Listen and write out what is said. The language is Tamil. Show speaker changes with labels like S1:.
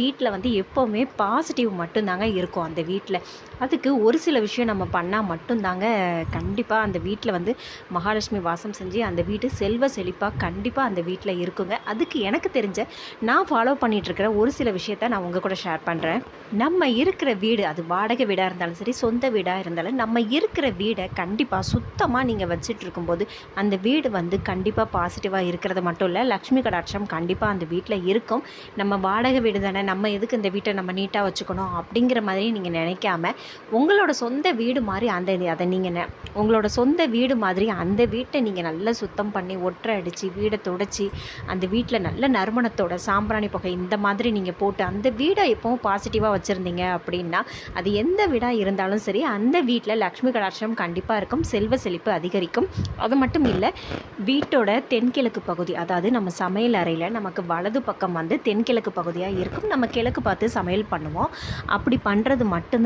S1: வீட்டில் வந்து எப்போவுமே பாசிட்டிவ் மட்டும்தாங்க இருக்கும் அந்த வீட்டில் அதுக்கு ஒரு சில விஷயம் நம்ம பண்ணால் மட்டும்தாங்க கண்டிப்பாக அந்த வீட்டில் வந்து மகாலட்சுமி வாசம் செஞ்சு அந்த வீட்டு செல்வ செழிப்பாக கண்டிப்பாக அந்த வீட்டில் இருக்குங்க. அதுக்கு எனக்கு தெரிஞ்ச நான் ஃபாலோ பண்ணிகிட்ருக்கிற ஒரு சில விஷயத்த நான் உங்கள் கூட ஷேர் பண்ணுறேன் நம்ம இருக்கிற வீடு அது வாடகை வீடாக இருந்தாலும் சரி சொந்த வீடாக இருந்தாலும் நம்ம இருக்கிற வீடை கண்டிப்பாக சுத்தமாக நீங்கள் வச்சுட்டு இருக்கும்போது அந்த வீடு வந்து கண்டிப்பாக பாசிட்டிவாக இருக்கிறது மட்டும் இல்லை லக்ஷ்மி கடாட்சம் கண்டிப்பாக அந்த வீட்டில் இருக்கும். நம்ம வாடகை வீடு தானே நம்ம எதுக்கு இந்த வீட்டை நம்ம நீட்டாக வச்சுக்கணும் அப்படிங்கிற மாதிரி நீங்கள் நினைக்காம உங்களோட சொந்த வீடு மாதிரி அந்த அதை நீங்கள் நெ- உங்களோட சொந்த வீடு மாதிரி அந்த வீட்டை நீங்கள் நல்லா சுத்தம் பண்ணி ஒற்றை அடித்து வீடை துடைச்சி அந்த வீட்டில் நல்ல நறுமணத்தோட சாம்பிராணி புகை இந்த மாதிரி நீங்கள் போட்டு அந்த வீடை எப்பவும் பாசிட்டிவாக வச்சுருந்தீங்க அப்படின்னா அது எந்த வீடாக இருந்தாலும் சரி அந்த வீட்டில் லக்ஷ்மி கடாட்சம் கண்டிப்பாக இருக்கும் செல்வ செழிப்பு அதிகரிக்கும். அது மட்டும் இல்லை வீட்டோட தென்கிழக்கு பகுதி அதாவது நம்ம சமையல் அறையில் நமக்கு வலது பக்கம் வந்து தென்கிழக்கு பகுதியாக இருக்கும். நம்ம கிழக்கு பார்த்து சமையல் பண்ணுவோம். அப்படி பண்ணுறது மட்டும்தான்.